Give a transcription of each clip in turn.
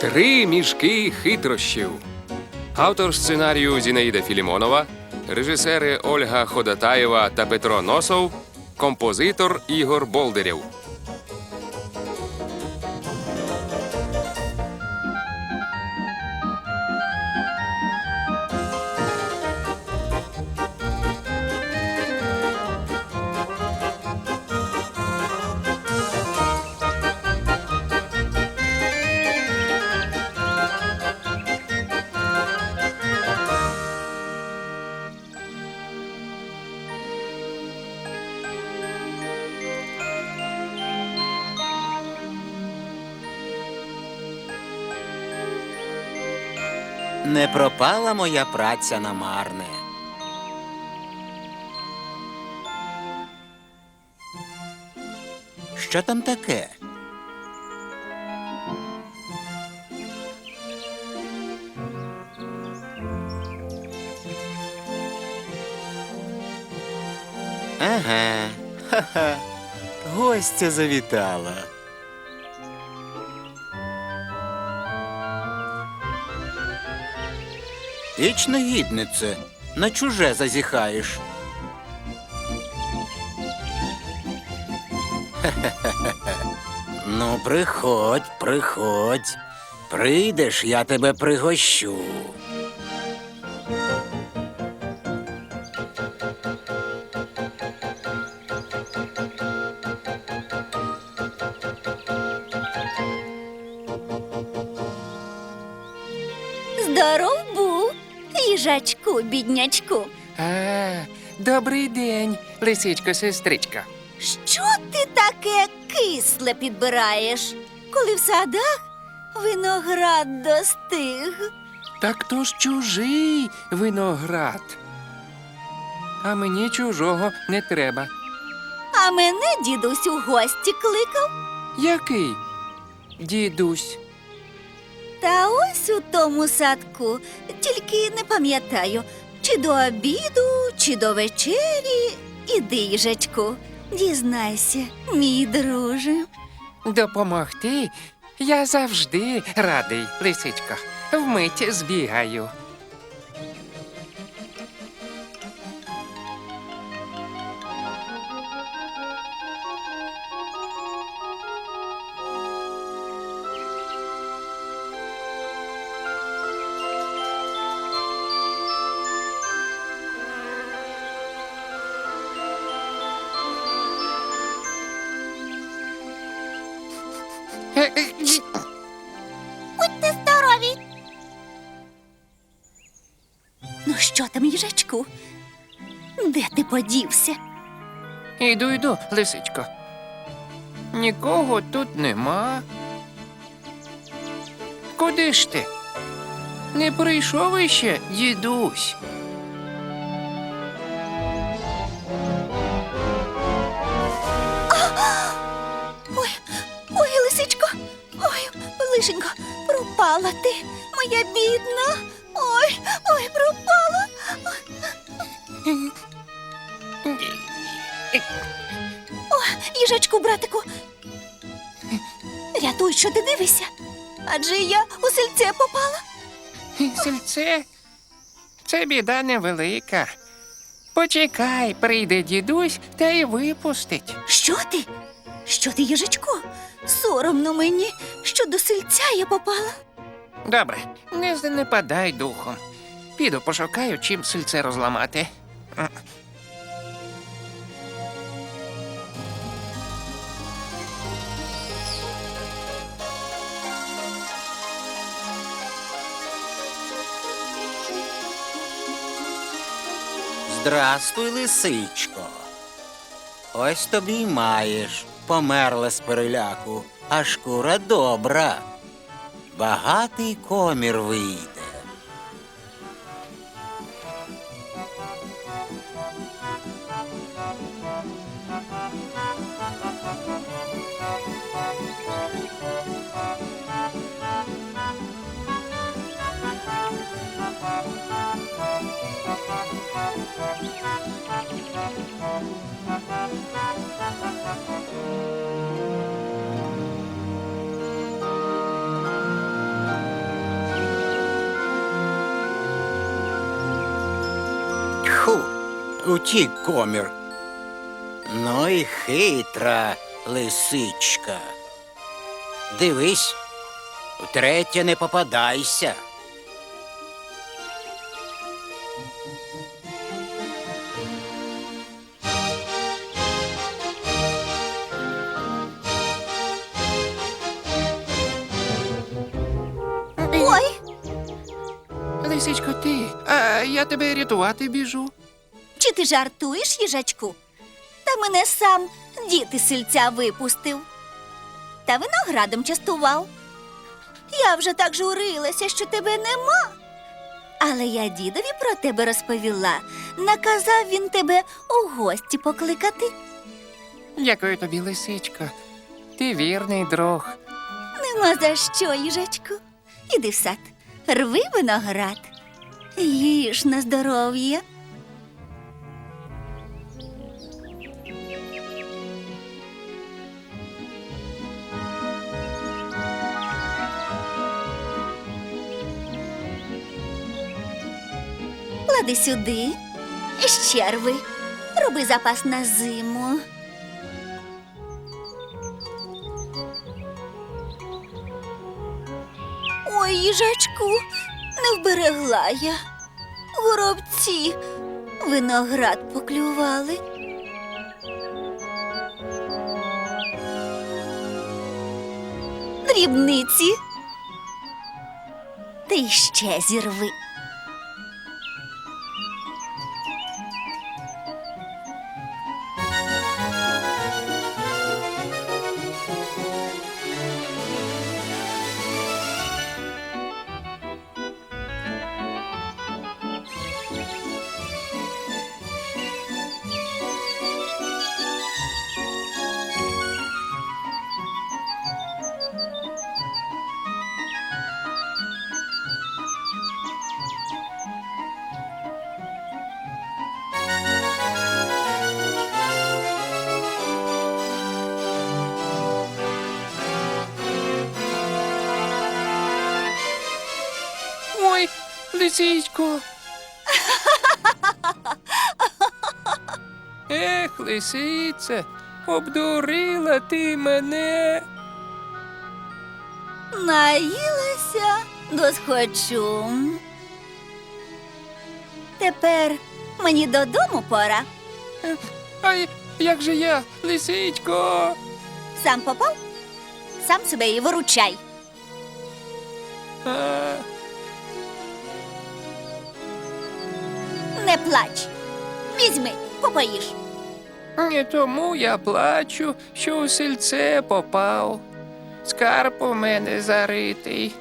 Три мішки хитрощів. Автор сценарію Зінаїда Філімонова, режисери Ольга Ходатаєва та Петро Носов, композитор Ігор Болдирєв. Не пропала моя праця на марне. Що там таке? Ага, ха-ха. Гостя завітала. Іч негіднице, на чуже зазіхаєш. Ну, приходь, приходь. Прийдеш, я тебе пригощу. Здоров був, їжачку, біднячку. А, добрий день, лисичко сестричка. Що ти таке кисле підбираєш, коли в садах виноград достиг? Так то ж чужий виноград. А мені чужого не треба. А мене дідусь у гості кликав. Який? Дідусь. Та ось у тому садку, тільки не пам'ятаю, чи до обіду, чи до вечері. Іди, Жечку, дізнайся, мій друже. Допомогти я завжди радий, лисичко. Вмить збігаю. Ну що там, їжачку? Де ти подівся? Іду, йду, лисичко. Нікого тут нема. Куди ж ти? Не прийшов іще, дідусь. Ой, ой, лисичко, ой, лишенько, пропала ти, Рятуй, що ти дивишся. Адже я у сельце попала. Сільце, це біда невелика. Почекай, прийде дідусь та й випустить. Що ти? Що ти, їжачку? Соромно мені, що до сельця я попала. Добре, не занепадай духом. Піду пошукаю, чим сільце розламати. Здрастуй, лисичко. Ось тобі й маєш, померла з переляку, а шкура добра. Багатий комір вийде. Тьху, утік комір. Ну і хитра лисичка. Дивись, втретє не попадайся. Лисичко, ти, а я тебе рятувати біжу. чи ти жартуєш, їжачку? Та мене сам діти сильця випустив. Та виноградом частував. Я вже так журилася, що тебе нема. Але я дідові про тебе розповіла. Наказав він тебе у гості покликати. Дякую тобі, лисичко. Ти вірний друг. Нема за що, їжачку. Іди в сад, рви виноград. Їж на здоров'я. Клади сюди. Ще рви. Роби запас на зиму. Ой, їжачку, не вберегла я. Горобці виноград поклювали. Дрібниці. Ти ще зірви. Лисичко. Ех, лисице, обдурила ти мене. Наїлася досхочу. Тепер мені додому пора. Ай, як же я, лисичко? Сам попав? Сам себе і виручай. А, Не плач. Візьми, попоїш. не тому я плачу, що у сельце попав. Скарб у мене заритий.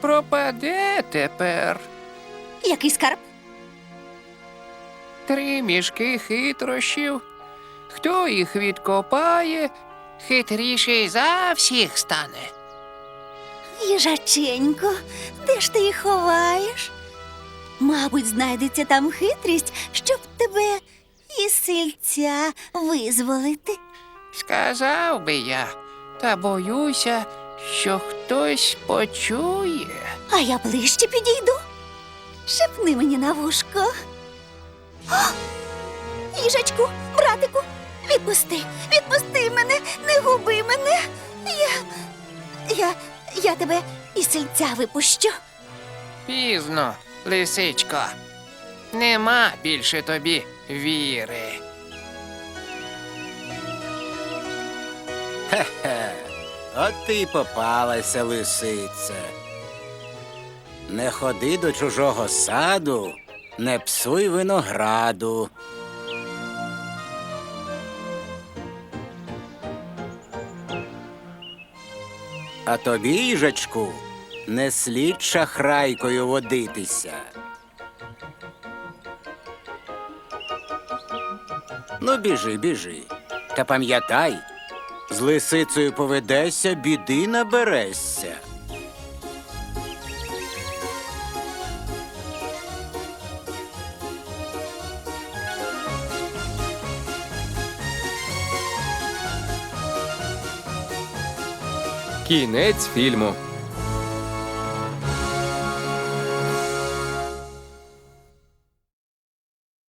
Пропаде тепер. Який скарб? Три мішки хитрощів. Хто їх відкопає, хитріший за всіх стане. Їжаченько, де ж ти їх ховаєш? Мабуть, знайдеться там хитрість, щоб тебе із сильця визволити. Сказав би я, та боюся, що хтось почує. А я ближче підійду. Шепни мені на вушко. О! Їжачку, братику, відпусти, відпусти мене, не губи мене. Я. Я. Я тебе із сельця випущу. Пізно, лисичко. Нема більше тобі віри. Хе-хе, от ти й попалася, лисице. Не ходи до чужого саду, не псуй винограду. А тобі, їжачку, не слід шахрайкою водитися. Ну, біжи, біжи. Та пам'ятай, з лисицею поведешся, біди наберешся. Кінець фільму.